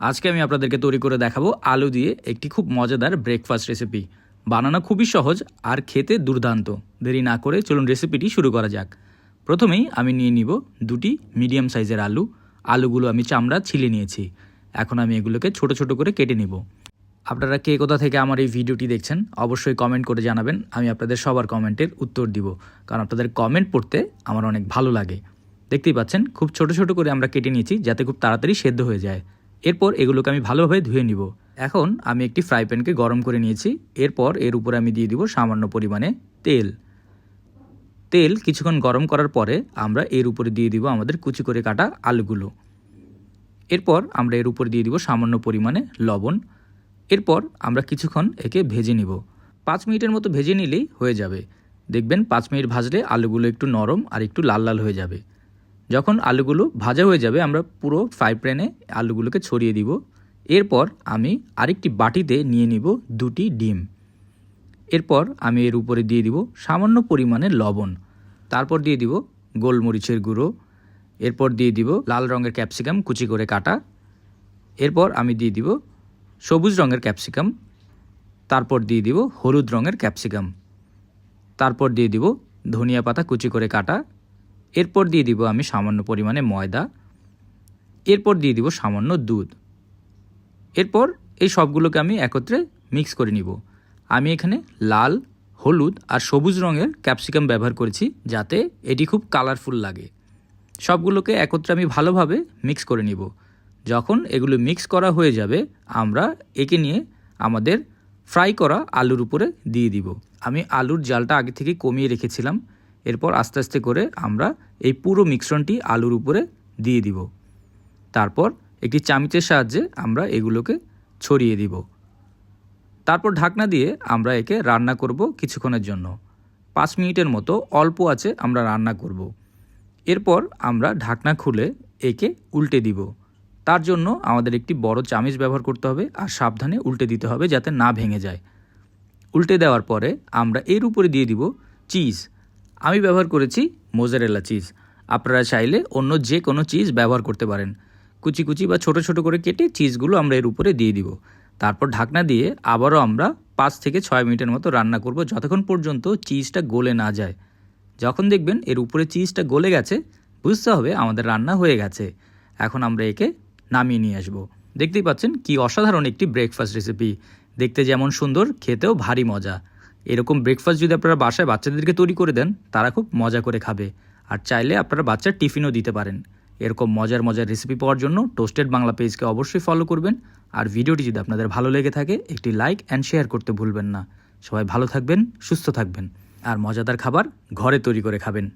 আজকে আমি আপনাদেরকে তৈরি করে দেখাবো আলু দিয়ে একটি খুব মজাদার ব্রেকফাস্ট রেসিপি বানানো খুবই সহজ আর খেতে দুর্দান্ত। দেরি না করে চলুন রেসিপিটি শুরু করা যাক। প্রথমেই আমি নিয়ে নিব দুটি মিডিয়াম সাইজের আলু। আলুগুলো আমি চামড়া ছিলে নিয়েছি। এখন আমি এগুলোকে ছোট ছোট করে কেটে নিব। আপনারা কে কোথা থেকে আমার এই ভিডিওটি দেখছেন, অবশ্যই কমেন্ট করে জানাবেন। আমি আপনাদের সবার কমেন্টের উত্তর দিব। কারণ আপনাদের কমেন্ট পড়তে আমার অনেক ভালো লাগে। দেখতেই পাচ্ছেন, খুব ছোট ছোট করে আমরা কেটে নিয়েছি যাতে খুব তাড়াতাড়ি সেদ্ধ হয়ে যায়। এরপর এগুলোকে আমি ভালোভাবে ধুয়ে নিব। এখন আমি একটি ফ্রাই প্যানকে গরম করে নিয়েছি। এরপর এর উপরে আমি দিয়ে দিব সামান্য পরিমাণে তেল। তেল কিছুক্ষণ গরম করার পরে আমরা এর উপরে দিয়ে দিব আমাদের কুচি করে কাটা আলুগুলো। এরপর আমরা এর উপর দিয়ে দিব সামান্য পরিমাণে লবণ। এরপর আমরা কিছুক্ষণ একে ভেজে নিব। পাঁচ মিনিটের মতো ভেজে নিলেই হয়ে যাবে। দেখবেন পাঁচ মিনিট ভাজলে আলুগুলো একটু নরম আর একটু লাল লাল হয়ে যাবে। যখন আলুগুলো ভাজা হয়ে যাবে, আমরা পুরো ফ্রাই প্যানে আলুগুলোকে ছড়িয়ে দিব। এরপর আমি আরেকটি বাটিতে নিয়ে নিব দুটি ডিম। এরপর আমি এর উপরে দিয়ে দিব সামান্য পরিমাণে লবণ। তারপর দিয়ে দিব গোলমরিচের গুঁড়ো। এরপর দিয়ে দিব লাল রঙের ক্যাপসিকাম কুচি করে কাটা। এরপর আমি দিয়ে দিব সবুজ রঙের ক্যাপসিকাম। তারপর দিয়ে দিব হলুদ রঙের ক্যাপসিকাম। তারপর দিয়ে দিব ধনিয়া পাতা কুচি করে কাটা। এরপর দিয়ে দিব আমি সামান্য পরিমাণে ময়দা। এরপর দিয়ে দিব সামান্য দুধ। এরপর এই সবগুলোকে আমি একত্রে মিক্স করে নিব। আমি এখানে লাল, হলুদ আর সবুজ রঙের ক্যাপসিকাম ব্যবহার করেছি যাতে এটি খুব কালারফুল লাগে। সবগুলোকে একত্রে আমি ভালোভাবে মিক্স করে নিব। যখন এগুলো মিক্স করা হয়ে যাবে, আমরা একে নিয়ে আমাদের ফ্রাই করা আলুর উপরে দিয়ে দিব। আমি আলুর জালটা আগে থেকে কমিয়ে রেখেছিলাম। এরপর আস্তে আস্তে করে আমরা এই পুরো মিশ্রণটি আলুর উপরে দিয়ে দিব। তারপর একটি চামিচের সাহায্যে আমরা এগুলোকে ছড়িয়ে দিব। তারপর ঢাকনা দিয়ে আমরা একে রান্না করব কিছুক্ষণের জন্য। পাঁচ মিনিটের মতো অল্প আছে আমরা রান্না করব। এরপর আমরা ঢাকনা খুলে একে উল্টে দিব। তার জন্য আমাদের একটি বড় চামিচ ব্যবহার করতে হবে আর সাবধানে উল্টে দিতে হবে যাতে না ভেঙে যায়। উল্টে দেওয়ার পরে আমরা এর উপরে দিয়ে দিব চিজ। আমি ব্যবহার করেছি মোজারেলা চিজ। আপনারা চাইলে অন্য যে কোনো চিজ ব্যবহার করতে পারেন। কুচি কুচি বা ছোট ছোট করে কেটে চিজগুলো আমরা এর উপরে দিয়ে দিব। তারপর ঢাকনা দিয়ে আবারও আমরা পাঁচ থেকে ছয় মিনিটের মতো রান্না করব যতক্ষণ পর্যন্ত চিজটা গলে না যায়। যখন দেখবেন এর উপরে চিজটা গলে গেছে, বুঝতে হবে আমাদের রান্না হয়ে গেছে। এখন আমরা একে নামিয়ে নিয়ে আসব। দেখতেই পাচ্ছেন কি অসাধারণ একটি ব্রেকফাস্ট রেসিপি দেখতে যেমন সুন্দর, খেতেও ভারী মজা। এরকম ব্রেকফাস্ট যদি আপনারা বাসায় বাচ্চাদেরকে তৈরি করে দেন, তারা খুব মজা করে খাবে। আর চাইলে আপনারা বাচ্চার টিফিনও দিতে পারেন। এরকম মজার মজার রেসিপি পাওয়ার জন্য টোস্টেড বাংলা পেজকে অবশ্যই ফলো করবেন। আর ভিডিওটি যদি আপনাদের ভালো লেগে থাকে, একটি লাইক অ্যান্ড শেয়ার করতে ভুলবেন না। সবাই ভালো থাকবেন, সুস্থ থাকবেন। আর মজাদার খাবার ঘরে তৈরি করে খাবেন।